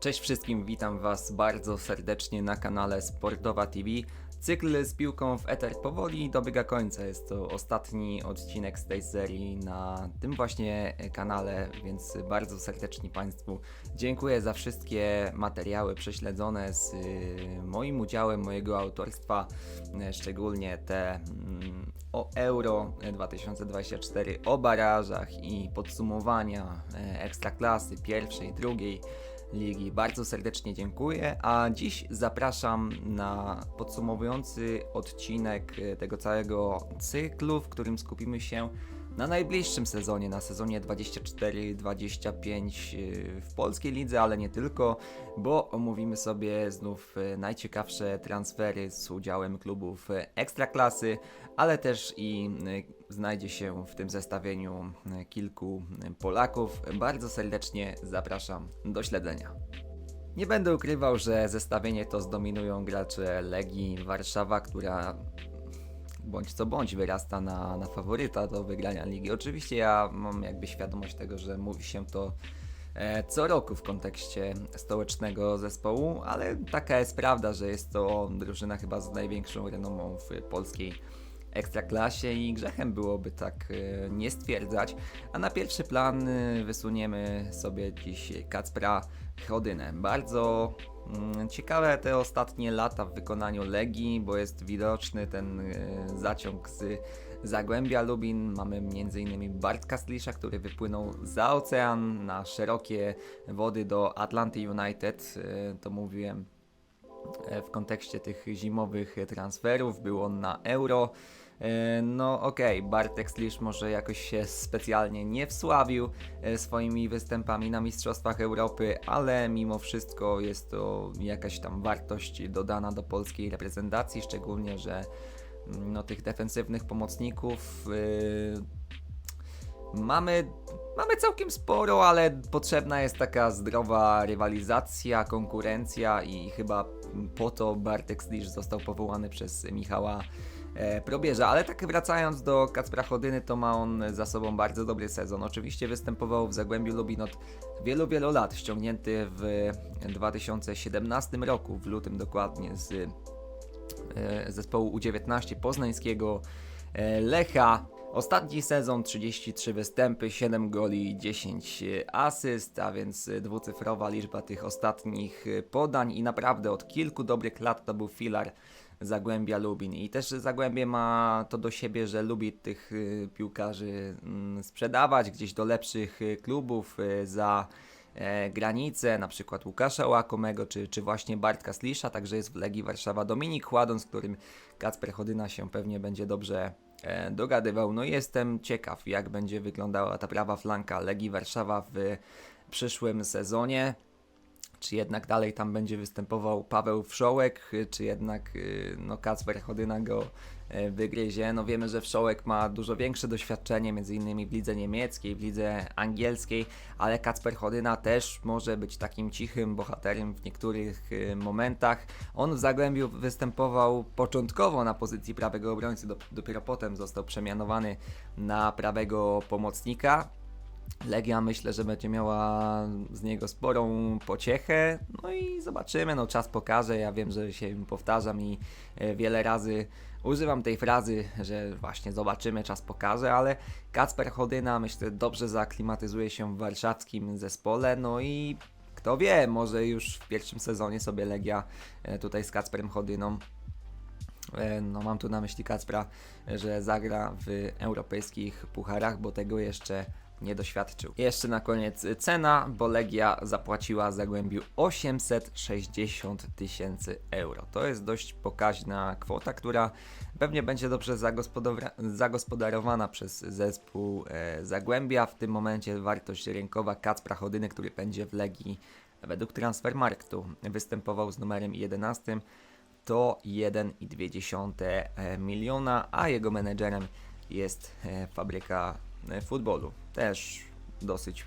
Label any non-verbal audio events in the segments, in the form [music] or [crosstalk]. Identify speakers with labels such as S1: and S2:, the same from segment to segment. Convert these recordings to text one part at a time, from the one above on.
S1: Cześć wszystkim, witam Was bardzo serdecznie na kanale Sportowa TV. Cykl z piłką w Eter powoli dobiega końca. Jest to ostatni odcinek z tej serii na tym właśnie kanale, więc bardzo serdecznie Państwu dziękuję za wszystkie materiały prześledzone z y, moim udziałem, mojego autorstwa, y, szczególnie te mm, o Euro 2024, o barażach i podsumowania y, ekstraklasy pierwszej, drugiej ligi. Bardzo serdecznie dziękuję, a dziś zapraszam na podsumowujący odcinek e, tego całego cyklu, w którym skupimy się na najbliższym sezonie, na sezonie 24-25 e, w polskiej lidze, ale nie tylko, bo omówimy sobie znów e, najciekawsze transfery z udziałem klubów e, ekstraklasy, ale też i znajdzie się w tym zestawieniu kilku Polaków. Bardzo serdecznie zapraszam do śledzenia. Nie będę ukrywał, że zestawienie to zdominują gracze Legii Warszawa, która bądź co bądź wyrasta na, na faworyta do wygrania ligi. Oczywiście ja mam jakby świadomość tego, że mówi się to e, co roku w kontekście stołecznego zespołu, ale taka jest prawda, że jest to drużyna chyba z największą renomą w polskiej ekstraklasie i grzechem byłoby tak e, nie stwierdzać. A na pierwszy plan e, wysuniemy sobie dziś Kacpra Chodynę. Bardzo mm, ciekawe te ostatnie lata w wykonaniu Legii, bo jest widoczny ten e, zaciąg z Zagłębia Lubin. Mamy m.in. Bartka Slisza, który wypłynął za ocean na szerokie wody do Atlanty United. To mówiłem w kontekście tych zimowych transferów. Był on na euro. E, No okej, Bartek Slisz może jakoś się specjalnie nie wsławił e, swoimi występami na Mistrzostwach Europy, ale mimo wszystko jest to jakaś tam wartość dodana do polskiej reprezentacji, szczególnie, że mm, no, tych defensywnych pomocników yy, mamy, mamy całkiem sporo, ale potrzebna jest taka zdrowa rywalizacja, konkurencja i chyba po to Bartek Slisz został powołany przez Michała Probierza. Ale tak wracając do Kacpra Chodyny, to ma on za sobą bardzo dobry sezon. Oczywiście występował w Zagłębiu Lubin od wielu, wielu lat, ściągnięty w 2017 roku, w lutym dokładnie z e, zespołu U19 poznańskiego e, Lecha. Ostatni sezon 33 występy, 7 goli, 10 asyst, a więc e, dwucyfrowa liczba tych ostatnich e, podań i naprawdę od kilku dobrych lat to był filar Zagłębia Lubin. I też Zagłębie ma to do siebie, że lubi tych y, piłkarzy mm, sprzedawać gdzieś do lepszych y, klubów y, za e, granicę, na przykład Łukasza Łakomego, czy, czy właśnie Bartka Slisza, także jest w Legii Warszawa Dominik Chładon, z którym Kacper Chodyna się pewnie będzie dobrze e, dogadywał. No jestem ciekaw, jak będzie wyglądała ta prawa flanka Legii Warszawa w przyszłym sezonie. Czy jednak dalej tam będzie występował Paweł Wszołek, czy jednak y, no, Kacper Chodyna go e, wygryzie. No wiemy, że Wszołek ma dużo większe doświadczenie, między innymi w lidze niemieckiej, w lidze angielskiej, ale Kacper Chodyna też może być takim cichym bohaterem w niektórych y, momentach. On w Zagłębiu występował początkowo na pozycji prawego obrońcy, dop- dopiero potem został przemianowany na prawego pomocnika. Legia myślę, że będzie miała z niego sporą pociechę. No i zobaczymy, no czas pokaże. Ja wiem, że się powtarzam i e, wiele razy używam tej frazy, że właśnie zobaczymy, czas pokaże, ale Kacper Chodyna myślę dobrze zaaklimatyzuje się w warszawskim zespole. No i kto wie, może już w pierwszym sezonie sobie Legia e, tutaj z Kacperem Chodyną E, No mam tu na myśli Kacpra, że zagra w europejskich pucharach, bo tego jeszcze nie doświadczył. Jeszcze na koniec cena, bo Legia zapłaciła Zagłębiu 860 tysięcy euro. To jest dość pokaźna kwota, która pewnie będzie dobrze zagospodarowana przez zespół e, Zagłębia. W tym momencie wartość rynkowa Kacpra Chodyny, który będzie w Legii według Transfermarktu występował z numerem 11 to 1,2 e, miliona, a jego menedżerem jest e, fabryka futbolu. Też dosyć,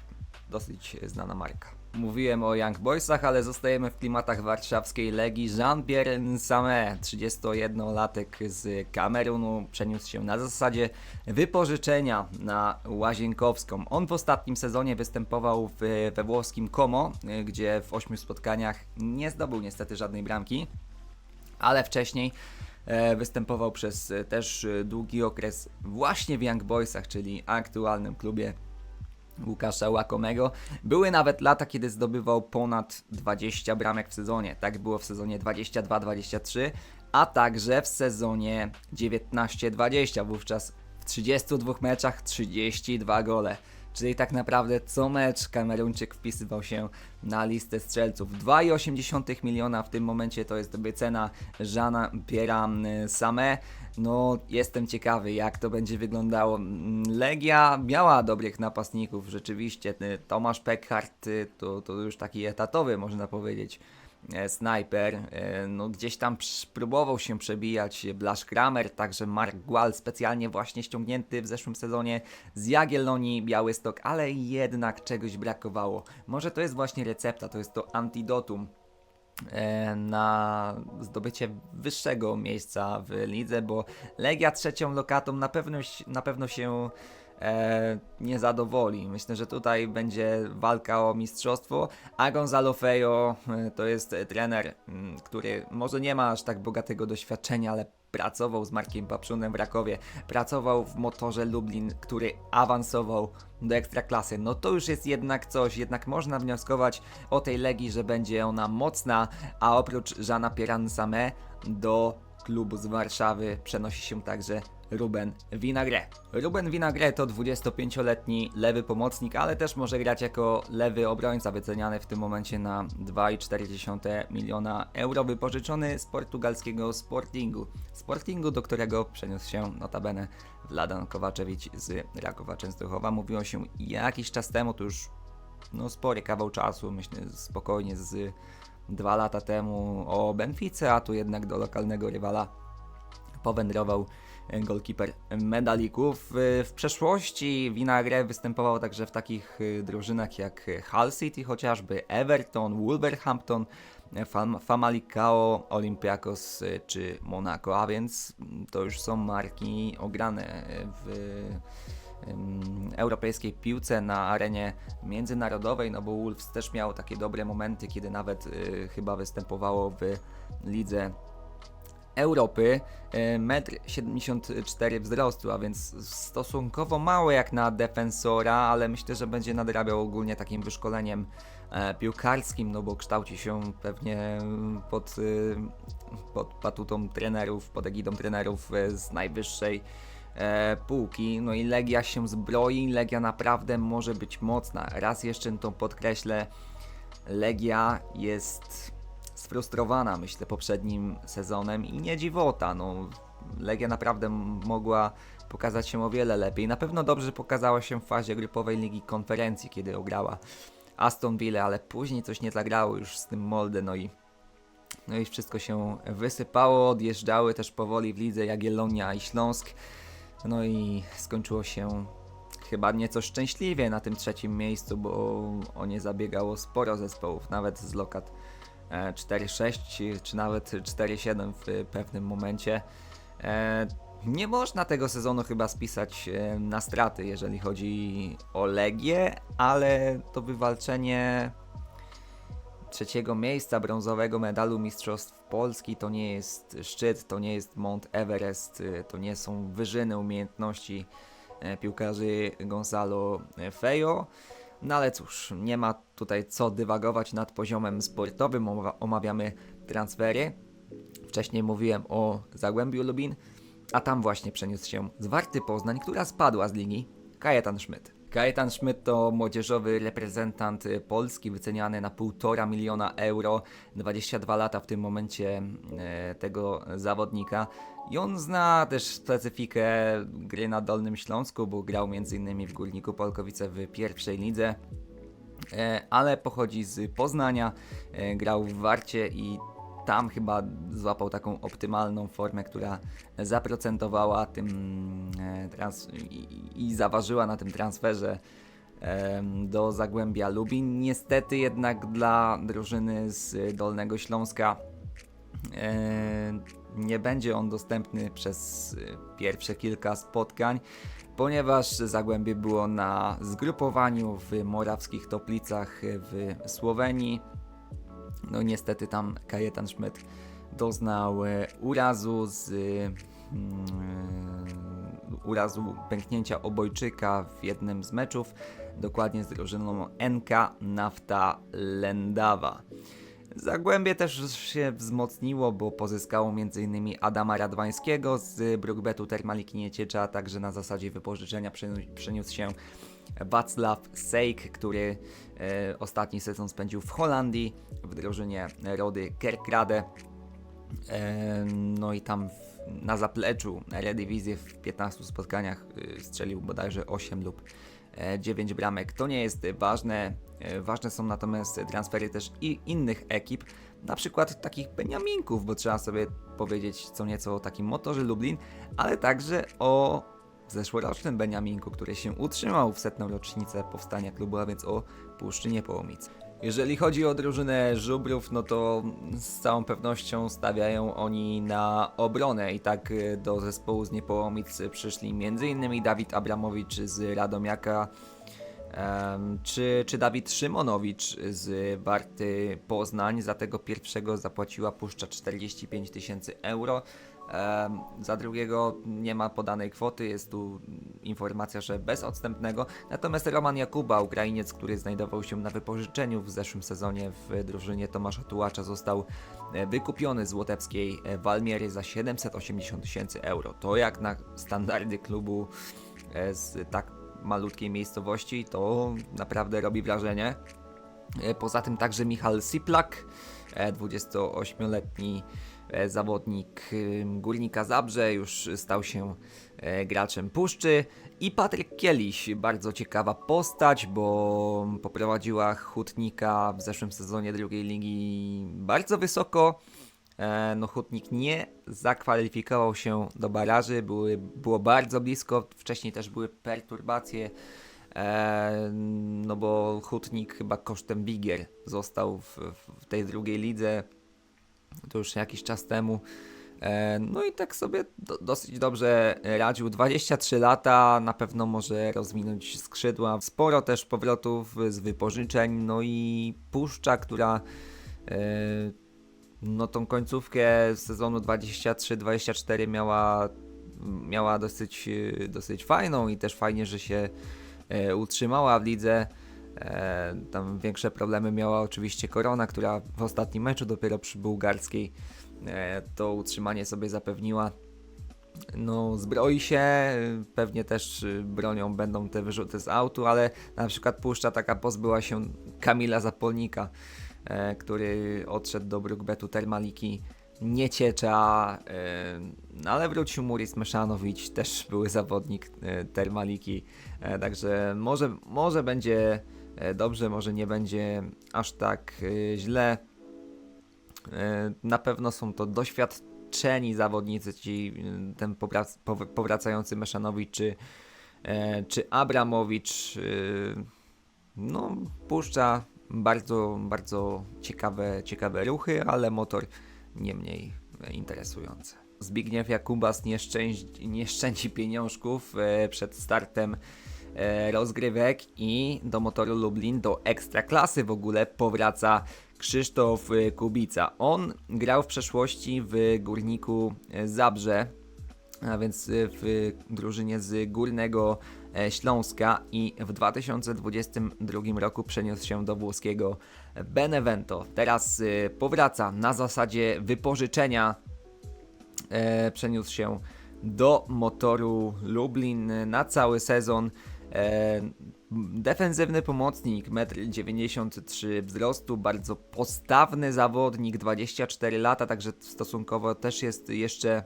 S1: dosyć znana marka. mówiłem o Young Boysach, ale zostajemy w klimatach warszawskiej Legii. Jean-Pierre Nsame, 31-latek z Kamerunu, przeniósł się na zasadzie wypożyczenia na Łazienkowską. On w ostatnim sezonie występował w, we włoskim Como, gdzie w ośmiu spotkaniach nie zdobył niestety żadnej bramki, ale wcześniej e, występował przez e, też e, długi okres właśnie w Young Boysach, czyli aktualnym klubie Łukasza Łakomego. Były nawet lata, kiedy zdobywał ponad 20 bramek w sezonie. Tak było w sezonie 22-23, a także w sezonie 19-20. Wówczas w 32 meczach 32 gole. Czyli tak naprawdę co mecz Kameruńczyk wpisywał się na listę strzelców. 2,8 miliona w tym momencie to jest wycena Żana Piera Same. No, jestem ciekawy, jak to będzie wyglądało. Mm, Legia miała dobrych napastników, rzeczywiście. Tomasz Peckhardt y, to, to już taki etatowy, można powiedzieć. E, Snajper, e, no gdzieś tam próbował się przebijać Blasz Kramer, także Mark Gual specjalnie właśnie ściągnięty w zeszłym sezonie z Jagiellonii Białystok, ale jednak czegoś brakowało. Może to jest właśnie recepta, to jest to antidotum e, na zdobycie wyższego miejsca w lidze, bo Legia trzecią lokatą na pewno, na pewno się e, nie zadowoli. Myślę, że tutaj będzie walka o mistrzostwo, a Gonzalo Fejo e, to jest e, trener, m, który może nie ma aż tak bogatego doświadczenia, ale pracował z Markiem Papszunem w Rakowie, pracował w motorze Lublin, który awansował do ekstraklasy. No to już jest jednak coś, jednak można wnioskować o tej Legii, że będzie ona mocna, a oprócz Żana Pieran-Same do klubu z Warszawy przenosi się także Ruben Vinagre. Ruben Vinagre to 25-letni lewy pomocnik, ale też może grać jako lewy obrońca, wyceniany w tym momencie na 2,4 miliona euro, wypożyczony z portugalskiego Sportingu. Sportingu, do którego przeniósł się notabene Vladan Kowaczewicz z Rakowa Częstochowa. Mówiło się jakiś czas temu, to już no, spory kawał czasu, myślę spokojnie z dwa lata temu o Benfice, a tu jednak do lokalnego rywala powędrował golkiper medalików. W przeszłości Vinagre występował także w takich y, drużynach jak Hull City chociażby, Everton, Wolverhampton, Fam Famalicao, Olympiakos czy Monaco, a więc mm, to już są marki ograne w europejskiej piłce na arenie międzynarodowej, no bo Wolves też miał takie dobre momenty, kiedy nawet chyba występowało w lidze Europy, e, 1,74 m wzrostu, a więc stosunkowo mało jak na defensora, ale myślę, że będzie nadrabiał ogólnie takim wyszkoleniem e, piłkarskim, no bo kształci się pewnie pod, y, pod patutą trenerów, pod egidą trenerów e, z najwyższej e, półki. No i Legia się zbroi, Legia naprawdę może być mocna. Raz jeszcze to podkreślę, Legia jest sfrustrowana, myślę, poprzednim sezonem i nie dziwota. No, Legia naprawdę mogła pokazać się o wiele lepiej. Na pewno dobrze pokazała się w fazie grupowej Ligi Konferencji, kiedy ograła Aston Villa, ale później coś nie zagrało już z tym Molde, no i no i wszystko się wysypało, odjeżdżały też powoli w lidze Jagiellonia i Śląsk. No i skończyło się chyba nieco szczęśliwie na tym trzecim miejscu, bo o nie zabiegało sporo zespołów, nawet z lokat 4-6 czy nawet 4-7 w pewnym momencie. E, Nie można tego sezonu chyba spisać e, na straty, jeżeli chodzi o Legię, ale to wywalczenie trzeciego miejsca brązowego medalu Mistrzostw Polski to nie jest szczyt, to nie jest Mount Everest, y, to nie są wyżyny umiejętności e, piłkarzy Gonzalo Fejo. No ale cóż, nie ma tutaj co dywagować nad poziomem sportowym, omawiamy transfery. Wcześniej mówiłem o Zagłębiu Lubin, a tam właśnie przeniósł się z Warty Poznań, która spadła z ligi, Kajetan Schmidt. Kajetan Schmidt to młodzieżowy reprezentant y, Polski wyceniany na 1,5 miliona euro, 22 lata w tym momencie e, tego zawodnika. I on zna też specyfikę gry na Dolnym Śląsku, bo grał m.in. w Górniku Polkowice w pierwszej lidze. E, ale pochodzi z Poznania, e, grał w Warcie i tam chyba złapał taką optymalną formę, która zaprocentowała tym e, trans i, i zaważyła na tym transferze do Zagłębia Lubin. Niestety jednak dla drużyny z Dolnego Śląska e, nie będzie on dostępny przez e, pierwsze kilka spotkań, ponieważ Zagłębie było na zgrupowaniu w Morawskich Toplicach w Słowenii. No niestety tam Kajetan Schmidt doznał e, urazu z mm, e, urazu pęknięcia obojczyka w jednym z meczów, dokładnie z drużyną NK Nafta Lendawa. Zagłębie też się wzmocniło, bo pozyskało m.in. Adama Radwańskiego z Brukbetu Termaliki Nieciecza, a także na zasadzie wypożyczenia przeniósł się Wacław Sejk, który e, ostatni sezon spędził w Holandii w drużynie Rody Kerkrade. E, no i tam w, na zapleczu Eredivisie w 15 spotkaniach y, strzelił bodajże 8 lub e, 9 bramek. To nie jest ważne. E, Ważne są natomiast transfery też i innych ekip, na przykład takich Beniaminków, bo trzeba sobie powiedzieć co nieco o takim motorze Lublin, ale także o zeszłorocznym Beniaminku, który się utrzymał w setną rocznicę powstania klubu, a więc o Puszczynie Połomic. Jeżeli chodzi o drużynę Żubrów, no to z całą pewnością stawiają oni na obronę i tak y, do zespołu z Niepołomic przyszli m.in. Dawid Abramowicz z Radomiaka, czy, czy Dawid Szymonowicz z Warty Poznań. Za tego pierwszego zapłaciła Puszcza 45 tysięcy euro. Za drugiego nie ma podanej kwoty, jest tu informacja, że bez odstępnego. Natomiast Roman Jakuba, Ukrainiec, który znajdował się na wypożyczeniu w zeszłym sezonie w drużynie Tomasza Tułacza, został e, wykupiony z łotewskiej e, Walmiery za 780 tysięcy euro. To jak na standardy klubu e, z tak malutkiej miejscowości, to naprawdę robi wrażenie. Poza tym także Michal Siplak, e, 28-letni e, zawodnik ym, Górnika Zabrze, już stał się e, graczem Puszczy. I Patryk Kieliś, bardzo ciekawa postać, bo poprowadziła Hutnika w zeszłym sezonie drugiej ligi bardzo wysoko. E, No, Hutnik nie zakwalifikował się do baraży, były, było bardzo blisko. Wcześniej też były perturbacje E, no bo Hutnik chyba kosztem Bigier został w, w tej drugiej lidze. To już jakiś czas temu. E, no i tak sobie do, dosyć dobrze radził. 23 lata, na pewno może rozwinąć skrzydła. Sporo też powrotów z wypożyczeń. No i Puszcza, która e, no tą końcówkę sezonu 23-24 miała, miała dosyć, dosyć fajną i też fajnie, że się e, utrzymała w lidze. E, tam większe problemy miała oczywiście Korona, która w ostatnim meczu dopiero przy bułgarskiej e, to utrzymanie sobie zapewniła. No, zbroi się, pewnie też e, bronią będą te wyrzuty z autu, ale na przykład Puszcza taka pozbyła się Kamila Zapolnika, e, który odszedł do Brukbetu Termaliki Nieciecza, e, no ale wrócił Muris Meszanowicz, też były zawodnik Termaliki, także może, może będzie dobrze, może nie będzie aż tak e, źle. E, Na pewno są to doświadczeni zawodnicy, ci, e, ten powrac- pow- powracający Meszanowicz czy, e, czy Abramowicz. e, No, puszcza bardzo, bardzo ciekawe, ciekawe ruchy, ale motor nie mniej e, interesujący. Zbigniew Jakubas nie, szczęś- nie szczędzi pieniążków e, przed startem e, rozgrywek i do motoru Lublin, do ekstraklasy w ogóle powraca Krzysztof e, Kubica. On grał w przeszłości w Górniku e, Zabrze, a więc e, w drużynie z Górnego e, Śląska i w 2022 roku przeniósł się do włoskiego Benevento. Teraz e, powraca na zasadzie wypożyczenia e, przeniósł się do motoru Lublin na cały sezon. E, defensywny pomocnik, 1,93 m wzrostu, bardzo postawny zawodnik, 24 lata, także stosunkowo też jest jeszcze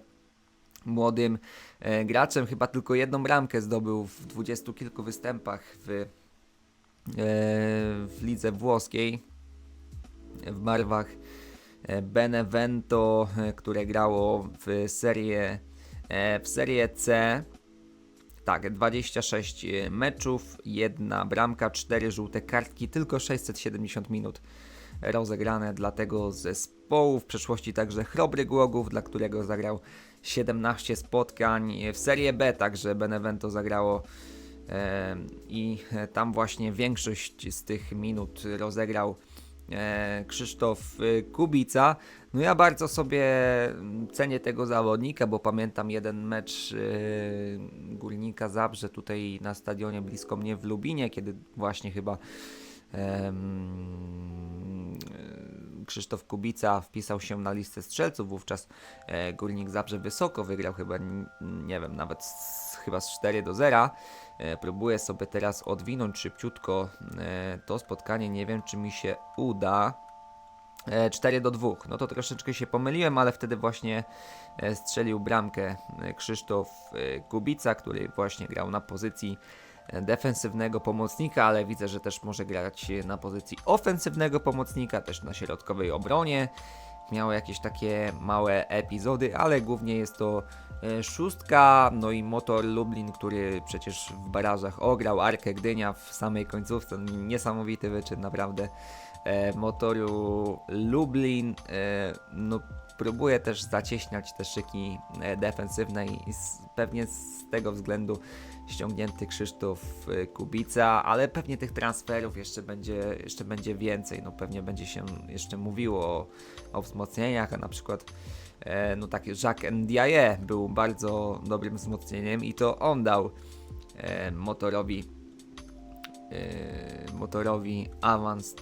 S1: młodym e, graczem. Chyba tylko jedną bramkę zdobył w dwudziestu kilku występach w, e, w lidze włoskiej w barwach Benevento, które grało w Serie, e, w serie C. tak, 26 meczów, jedna bramka, 4 żółte kartki, tylko 670 minut rozegrane dla tego zespołu. W przeszłości także Chrobry Głogów, dla którego zagrał 17 spotkań. W Serie B także Benevento zagrało e, i tam właśnie większość z tych minut rozegrał e, Krzysztof e, Kubica. No ja bardzo sobie cenię tego zawodnika, bo pamiętam jeden mecz e, Górnika Zabrze tutaj na stadionie blisko mnie w Lubinie, kiedy właśnie chyba Krzysztof Kubica wpisał się na listę strzelców, wówczas e, Górnik Zabrze wysoko wygrał chyba, nie wiem, nawet z, chyba z 4 do 0. E, próbuję sobie teraz odwinąć szybciutko e, to spotkanie, nie wiem czy mi się uda. E, 4 do 2. No to troszeczkę się pomyliłem, ale wtedy właśnie e, strzelił bramkę e, Krzysztof e, Kubica, który właśnie grał na pozycji e, defensywnego pomocnika, ale widzę, że też może grać e, na pozycji ofensywnego pomocnika, też na środkowej obronie. Miał jakieś takie małe epizody, ale głównie jest to e, szóstka, no i Motor Lublin, który przecież w barażach ograł Arkę Gdynia w samej końcówce. Niesamowity wyczyn, naprawdę e, motoru Lublin. E, no, próbuje też zacieśniać te szyki e, defensywne i pewnie z tego względu ściągnięty Krzysztof e, Kubica, ale pewnie tych transferów jeszcze będzie, jeszcze będzie więcej. No, pewnie będzie się jeszcze mówiło o, o wzmocnieniach, a na przykład e, no taki Jacques Ndiaye był bardzo dobrym wzmocnieniem i to on dał e, motorowi e, motorowi awans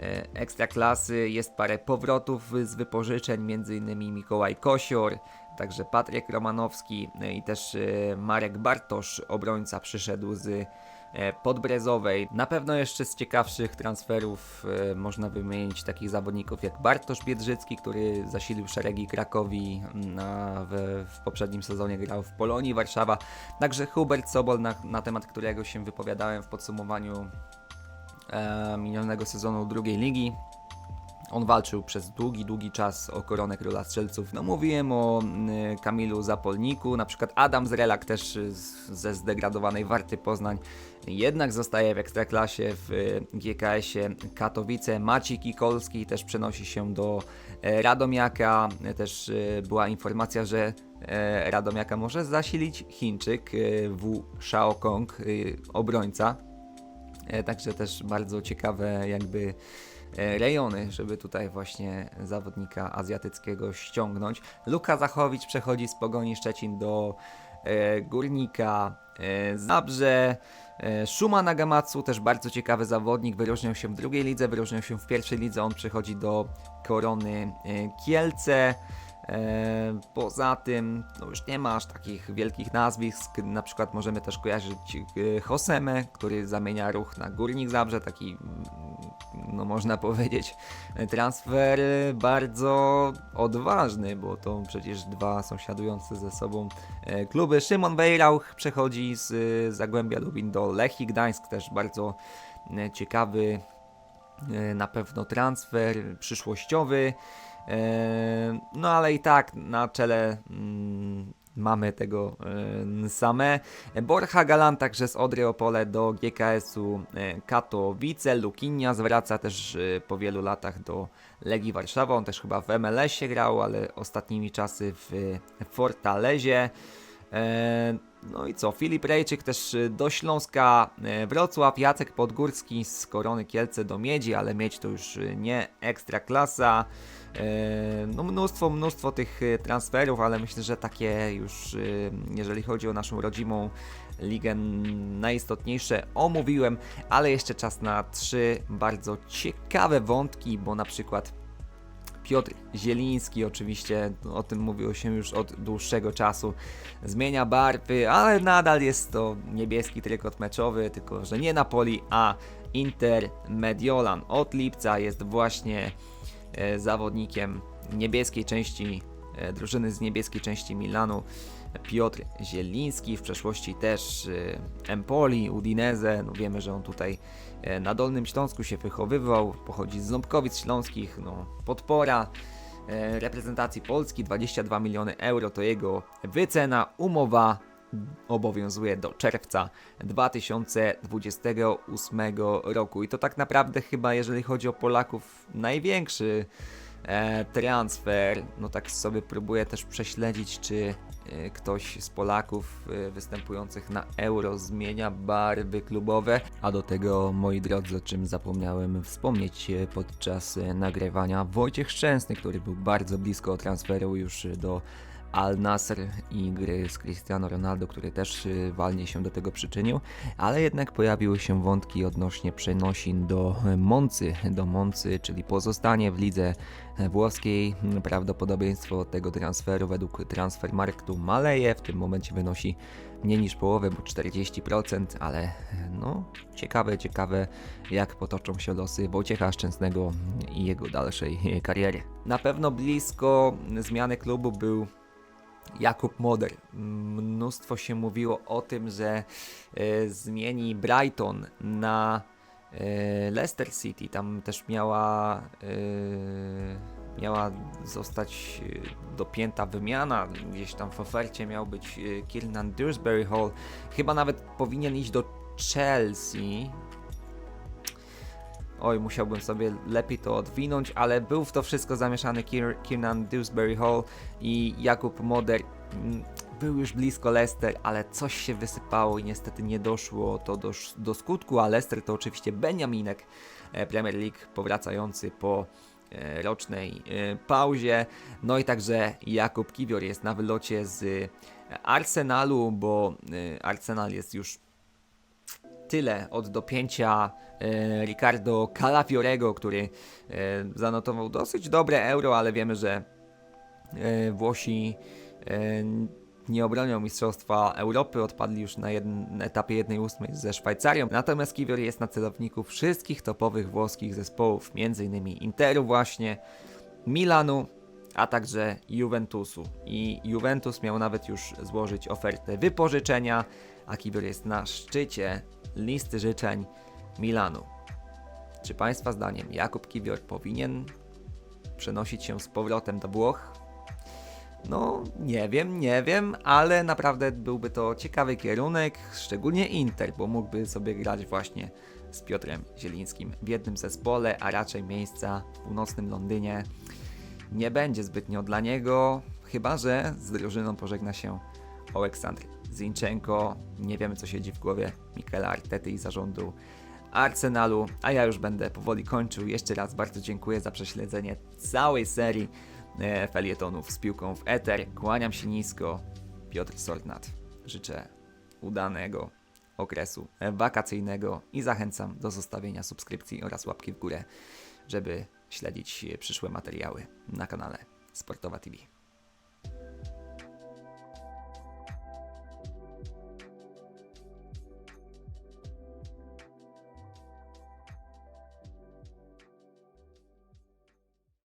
S1: e, ekstraklasy. Jest parę powrotów z wypożyczeń, m.in. Mikołaj Kosior, także Patryk Romanowski e, i też e, Marek Bartosz, obrońca, przyszedł z Podbrezowej. Na pewno jeszcze z ciekawszych transferów można wymienić takich zawodników jak Bartosz Biedrzycki, który zasilił szeregi Krakowi na, w, w poprzednim sezonie grał w Polonii Warszawa. Także Hubert Sobol, na, na temat którego się wypowiadałem w podsumowaniu minionego sezonu drugiej ligi. On walczył przez długi, długi czas o koronę króla strzelców. No mówiłem o y, Kamilu Zapolniku, na przykład Adam Zrelak też ze zdegradowanej Warty Poznań jednak zostaje w Ekstraklasie w y, GKS-ie Katowice. Maciej Kikolski też przenosi się do e, Radomiaka. E, Też była informacja, że e, Radomiaka może zasilić Chińczyk Wu Shaokong, obrońca. E, Także też bardzo ciekawe jakby e, rejony, żeby tutaj właśnie zawodnika azjatyckiego ściągnąć. Luka Zachowicz przechodzi z Pogoni Szczecin do e, Górnika Zabrze. Shuma Nagamatsu, też bardzo ciekawy zawodnik, wyróżniał się w drugiej lidze, wyróżniał się w pierwszej lidze, on przychodzi do Korony Kielce. E, Poza tym, no już nie ma aż takich wielkich nazwisk. Na przykład możemy też kojarzyć e, Hoseme, który zamienia ruch na Górnik Zabrze. Taki, mm, no można [laughs] powiedzieć, e, transfer bardzo odważny, bo to przecież dwa sąsiadujące ze sobą e, kluby. Szymon Wejrauch przechodzi z e, Zagłębia Lubin do Lechii Gdańsk, też bardzo e, ciekawy e, na pewno transfer przyszłościowy. No ale i tak na czele mm, mamy tego same. Borja Galan także z Odry Opole do GKS-u Katowice. Lukinia zwraca też e, po wielu latach do Legii Warszawa. On też chyba w MLS-ie grał, ale ostatnimi czasy w Fortalezie. No i co? Filip Rejczyk też y, do Śląska e, Wrocław, Jacek Podgórski z Korony Kielce do Miedzi, ale Miedź to już y, nie ekstra klasa. No mnóstwo, mnóstwo tych y, transferów, ale myślę, że takie już, y, jeżeli chodzi o naszą rodzimą ligę, najistotniejsze omówiłem, ale jeszcze czas na trzy bardzo ciekawe wątki, bo na przykład Piotr Zieliński, oczywiście o tym mówiło się już od dłuższego czasu, zmienia barwy, ale nadal jest to niebieski trykot meczowy, tylko że nie Napoli, a Inter Mediolan. Od lipca jest właśnie e, zawodnikiem niebieskiej części e, drużyny z niebieskiej części Milanu. Piotr Zieliński, w przeszłości też e, Empoli, Udinese, no wiemy, że on tutaj e, na Dolnym Śląsku się wychowywał, pochodzi z Ząbkowic Śląskich, no podpora e, reprezentacji Polski, 22 miliony euro to jego wycena, umowa obowiązuje do czerwca 2028 roku. I to tak naprawdę chyba, jeżeli chodzi o Polaków, największy transfer. No tak sobie próbuję też prześledzić, czy e, ktoś z Polaków e, występujących na Euro zmienia barwy klubowe. A do tego, moi drodzy, o czym zapomniałem wspomnieć e, podczas e, nagrywania, Wojciech Szczęsny, który był bardzo blisko transferu już e, do Al Nasr i gry z Cristiano Ronaldo, który też y, walnie się do tego przyczynił, ale jednak pojawiły się wątki odnośnie przenosin do Moncy, do Moncy, czyli pozostanie w lidze e, włoskiej. Prawdopodobieństwo tego transferu według Transfermarktu maleje, w tym momencie wynosi mniej niż połowę, bo 40%, ale e, no ciekawe, ciekawe jak potoczą się losy Wojciecha Szczęsnego i jego dalszej e, kariery. Na pewno blisko zmiany klubu był Jakub Moder. Mnóstwo się mówiło o tym, że e, zmieni Brighton na e, Leicester City. Tam też miała, e, miała zostać e, dopięta wymiana. Gdzieś tam w ofercie miał być e, Kiernan Dewsbury Hall. Chyba nawet powinien iść do Chelsea. Oj, musiałbym sobie lepiej to odwinąć, ale był w to wszystko zamieszany Kier- Kiernan Dewsbury Hall i Jakub Moder. Mm, Był już blisko Leicester, ale coś się wysypało i niestety nie doszło to do, do skutku, a Leicester to oczywiście Beniaminek e, Premier League powracający po e, rocznej e, pauzie. No i także Jakub Kiwior jest na wylocie z Arsenalu, bo Arsenal jest już tyle od dopięcia Ricardo Calafiorego, który e, zanotował dosyć dobre euro, ale wiemy, że e, Włosi e, nie obronią Mistrzostwa Europy, odpadli już na, na etapie 1-8 ze Szwajcarią. Natomiast Kiwior jest na celowniku wszystkich topowych włoskich zespołów, m.in. Interu właśnie, Milanu, a także Juventusu. I Juventus miał nawet już złożyć ofertę wypożyczenia, a Kiwior jest na szczycie listy życzeń Milanu. Czy Państwa zdaniem Jakub Kiwior powinien przenosić się z powrotem do Włoch? No, nie wiem, nie wiem, ale naprawdę byłby to ciekawy kierunek, szczególnie Inter, bo mógłby sobie grać właśnie z Piotrem Zielińskim w jednym zespole, a raczej miejsca w północnym Londynie nie będzie zbytnio dla niego, chyba że z drużyną pożegna się Oleksandr Zinchenko. Nie wiemy, co siedzi w głowie Mikela Artety i zarządu Arsenalu, a ja już będę powoli kończył. Jeszcze raz bardzo dziękuję za prześledzenie całej serii e, felietonów z piłką w eter. Kłaniam się nisko. Piotr Sortnat. Życzę udanego okresu wakacyjnego i zachęcam do zostawienia subskrypcji oraz łapki w górę, żeby śledzić przyszłe materiały na kanale Sportowa TV.